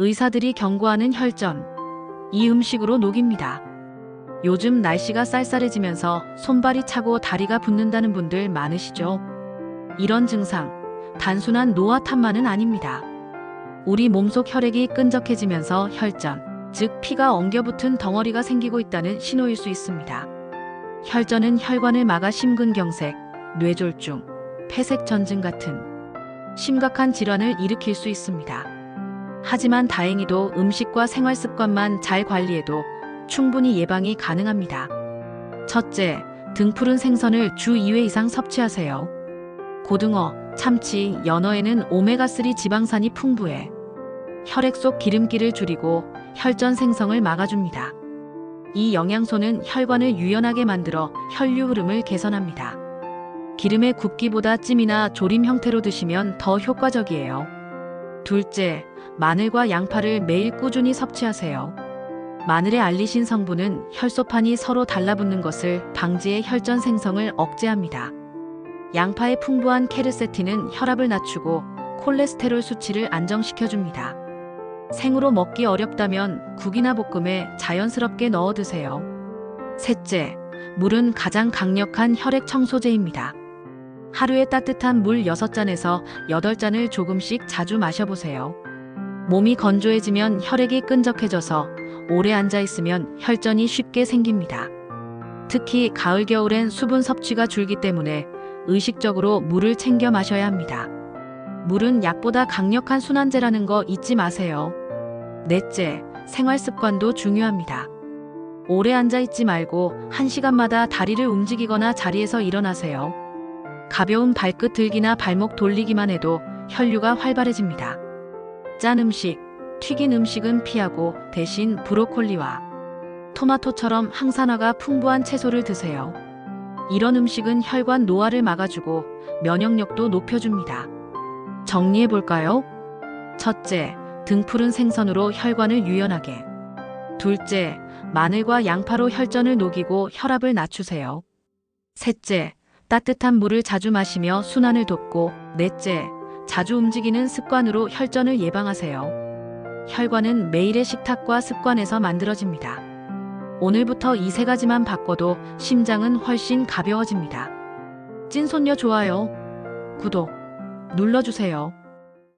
의사들이 경고하는 혈전. 이 음식으로 녹입니다. 요즘 날씨가 쌀쌀해지면서 손발이 차고 다리가 붓는다는 분들 많으시죠? 이런 증상, 단순한 노화탄만은 아닙니다. 우리 몸속 혈액이 끈적해지면서 혈전, 즉 피가 엉겨붙은 덩어리가 생기고 있다는 신호일 수 있습니다. 혈전은 혈관을 막아 심근경색, 뇌졸중, 폐색전증 같은 심각한 질환을 일으킬 수 있습니다. 하지만 다행히도 음식과 생활 습관만 잘 관리해도 충분히 예방이 가능합니다. 첫째, 등푸른 생선을 주 2회 이상 섭취하세요. 고등어, 참치, 연어에는 오메가3 지방산이 풍부해 혈액 속 기름기를 줄이고 혈전 생성을 막아줍니다. 이 영양소는 혈관을 유연하게 만들어 혈류 흐름을 개선합니다. 기름의 굽기보다 찜이나 조림 형태로 드시면 더 효과적이에요. 둘째, 마늘과 양파를 매일 꾸준히 섭취하세요. 마늘의 알리신 성분은 혈소판이 서로 달라붙는 것을 방지해 혈전 생성을 억제합니다. 양파의 풍부한 케르세틴은 혈압을 낮추고 콜레스테롤 수치를 안정시켜줍니다. 생으로 먹기 어렵다면 국이나 볶음에 자연스럽게 넣어 드세요. 셋째, 물은 가장 강력한 혈액 청소제입니다. 하루에 따뜻한 물 6잔에서 8잔을 조금씩 자주 마셔보세요. 몸이 건조해지면 혈액이 끈적해져서 오래 앉아 있으면 혈전이 쉽게 생깁니다. 특히 가을 겨울엔 수분 섭취가 줄기 때문에 의식적으로 물을 챙겨 마셔야 합니다. 물은 약보다 강력한 순환제라는 거 잊지 마세요. 넷째, 생활 습관도 중요합니다. 오래 앉아 있지 말고 1시간마다 다리를 움직이거나 자리에서 일어나세요. 가벼운 발끝 들기나 발목 돌리기만 해도 혈류가 활발해집니다. 짠 음식, 튀긴 음식은 피하고 대신 브로콜리와 토마토처럼 항산화가 풍부한 채소를 드세요. 이런 음식은 혈관 노화를 막아주고 면역력도 높여줍니다. 정리해 볼까요? 첫째, 등푸른 생선으로 혈관을 유연하게. 둘째, 마늘과 양파로 혈전을 녹이고 혈압을 낮추세요. 셋째, 따뜻한 물을 자주 마시며 순환을 돕고, 넷째, 자주 움직이는 습관으로 혈전을 예방하세요. 혈관은 매일의 식탁과 습관에서 만들어집니다. 오늘부터 이 세 가지만 바꿔도 심장은 훨씬 가벼워집니다. 찐손녀 좋아요, 구독 눌러주세요.